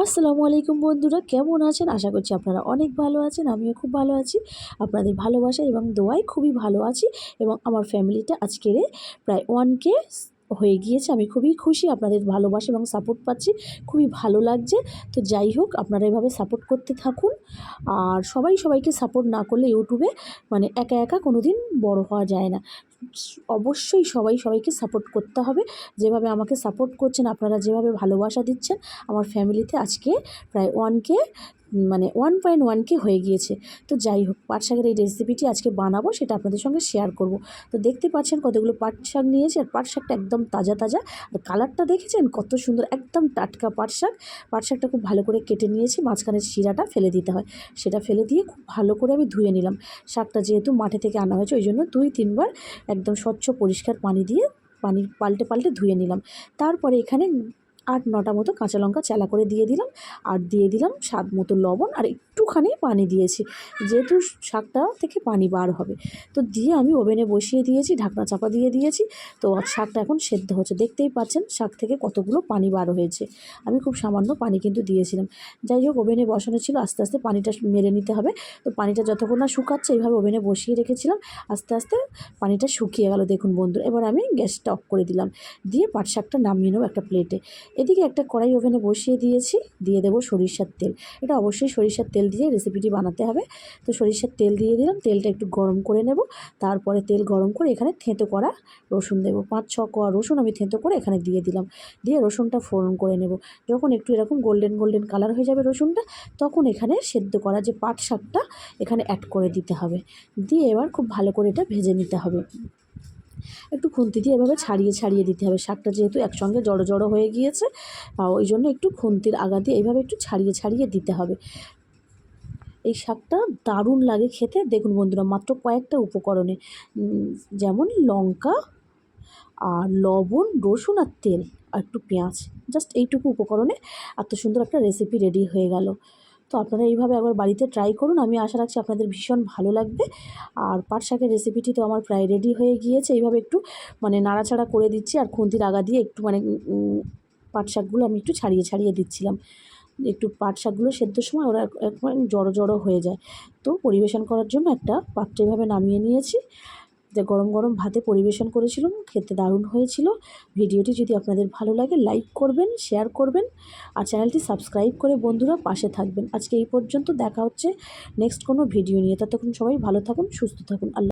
আসসালামু আলাইকুম বন্ধুরা, কেমন আছেন? আশা করছি আপনারা অনেক ভালো আছেন, আমিও খুব ভালো আছি। আপনাদের ভালোবাসা এবং দোয়ায় খুবই ভালো আছি এবং আমার ফ্যামিলিটা আজকের প্রায় ওয়ান কে হয়ে গিয়েছে। আমি খুবই খুশি, আপনাদের ভালোবাসা এবং সাপোর্ট পাচ্ছি, খুবই ভালো লাগছে। তো যাই হোক, আপনারা এভাবে সাপোর্ট করতে থাকুন। আর সবাই সবাইকে সাপোর্ট না করলে ইউটিউবে মানে একা একা কোনো দিন বড় হওয়া যায় না। অবশ্যই সবাই সবাইকে সাপোর্ট করতে হবে। যেভাবে আমাকে সাপোর্ট করছেন, আপনারা যেভাবে ভালোবাসা দিচ্ছেন, আমার ফ্যামিলিতে আজকে প্রায় ওয়ান কে মানে ওয়ান পয়েন্ট ওয়ানকে হয়ে গিয়েছে। তো যাই হোক পাট শাকের এই রেসিপিটি আজকে বানাবো, সেটা আপনাদের সঙ্গে শেয়ার করব। তো দেখতে পাচ্ছেন কতগুলো পাট শাক নিয়েছি, আর পাট শাকটা একদম তাজা তাজা। আর কালারটা দেখেছেন? কত সুন্দর, একদম টাটকা পাট শাক। পাট শাকটা খুব ভালো করে কেটে নিয়েছি মাঝখানের শিরাটা ফেলে দিতে হয়। সেটা ফেলে দিয়ে খুব ভালো করে আমি ধুয়ে নিলাম। শাকটা যেহেতু মাঠে থেকে আনা হয়েছে, ওই জন্য দুই, তিনবার একদম স্বচ্ছ, পরিষ্কার পানি দিয়ে পানি পাল্টে পাল্টে ধুয়ে নিলাম। তারপরে এখানে আট, নটা মতো কাঁচা লঙ্কা চেলা করে দিয়ে দিলাম। আর দিয়ে দিলাম স্বাদ মতো লবণ আর একটুখানি পানি দিয়েছি। যেহেতু শাকটা থেকে পানি বার হবে। তো দিয়ে আমি ওভেনে বসিয়ে দিয়েছি, ঢাকনা চাপা দিয়ে দিয়েছি। তো শাকটা এখন সেদ্ধ হচ্ছে। দেখতেই পাচ্ছেন শাক থেকে কতগুলো পানি বার হয়েছে। আমি খুব সামান্য পানি কিন্তু দিয়েছিলাম। যাই হোক, ওভেনে বসানো ছিল। আস্তে আস্তে পানিটা মেরে নিতে হবে। তো পানিটা যতক্ষণ না শুকাচ্ছে এইভাবে ওভেনে বসিয়ে রেখেছিলাম। আস্তে আস্তে পানিটা শুকিয়ে গেল। দেখুন বন্ধু এবার আমি গ্যাসটা অফ করে দিলাম। দিয়ে পাট শাকটা নামিয়ে নেব একটা প্লেটে। এদিকে একটা কড়াই ওভেনে বসিয়ে দিয়েছি, দিয়ে দেবো সরিষার তেল। এটা অবশ্যই সরিষার তেল দিয়ে রেসিপিটি বানাতে হবে। তো সরিষার তেল দিয়ে দিলাম, তেলটা একটু গরম করে নেব। তারপরে তেল গরম করে এখানে থেঁতো করা রসুন দেবো। পাঁচ, ছ কোয়া রসুন আমি থেঁতো করে এখানে দিয়ে দিলাম। দিয়ে রসুনটা ফোড়ন করে নেব। যখন একটু এরকম গোল্ডেন গোল্ডেন কালার হয়ে যাবে রসুনটা, তখন এখানে সেদ্ধ করা যে পাট শাকটা এখানে অ্যাড করে দিতে হবে। দিয়ে এবার খুব ভালো করে এটা ভেজে নিতে হবে। একটু খুন্তি দিয়ে এভাবে ছাড়িয়ে ছাড়িয়ে দিতে হবে। শাকটা যেহেতু একসঙ্গে জড়ো জড়ো হয়ে গিয়েছে ওই জন্য একটু খুন্তির আগা দিয়ে এইভাবে একটু ছাড়িয়ে ছাড়িয়ে দিতে হবে। এই শাকটা দারুণ লাগে খেতে। দেখুন বন্ধুরা, মাত্র কয়েকটা উপকরণে যেমন লঙ্কা আর লবণ, রসুন আর তেল আর একটু পেঁয়াজ। জাস্ট এইটুকু উপকরণে এত সুন্দর একটা রেসিপি রেডি হয়ে গেল। তো আপনারা এইভাবে একবার বাড়িতে ট্রাই করুন। আমি আশা রাখছি আপনাদের ভীষণ ভালো লাগবে। আর পাট শাকের রেসিপিটি তো আমার প্রায় রেডি হয়ে গিয়েছে। এইভাবে একটু মানে নাড়াচাড়া করে দিচ্ছি আর খুন্তির আগা দিয়ে একটু মানে পাট শাকগুলো আমি একটু ছাড়িয়ে ছাড়িয়ে দিচ্ছিলাম। একটু পাট শাকগুলো সেদ্ধর সময় ওরা একবার জড়ো জড়ো হয়ে যায়। তো পরিবেশন করার জন্য একটা পাত্র এভাবে নামিয়ে নিয়েছি। যে গরম গরম ভাতে পরিবেশন করেছিলাম, খেতে দারুণ হয়েছিল। ভিডিওটি যদি আপনাদের ভালো লাগে, লাইক করবেন, শেয়ার করবেন আর চ্যানেলটি সাবস্ক্রাইব করে বন্ধুরা পাশে থাকবেন। আজকে এই পর্যন্ত দেখা হচ্ছে নেক্সট কোনো ভিডিও নিয়ে। ততক্ষণ সবাই ভালো থাকুন, সুস্থ থাকুন। আল্লাহ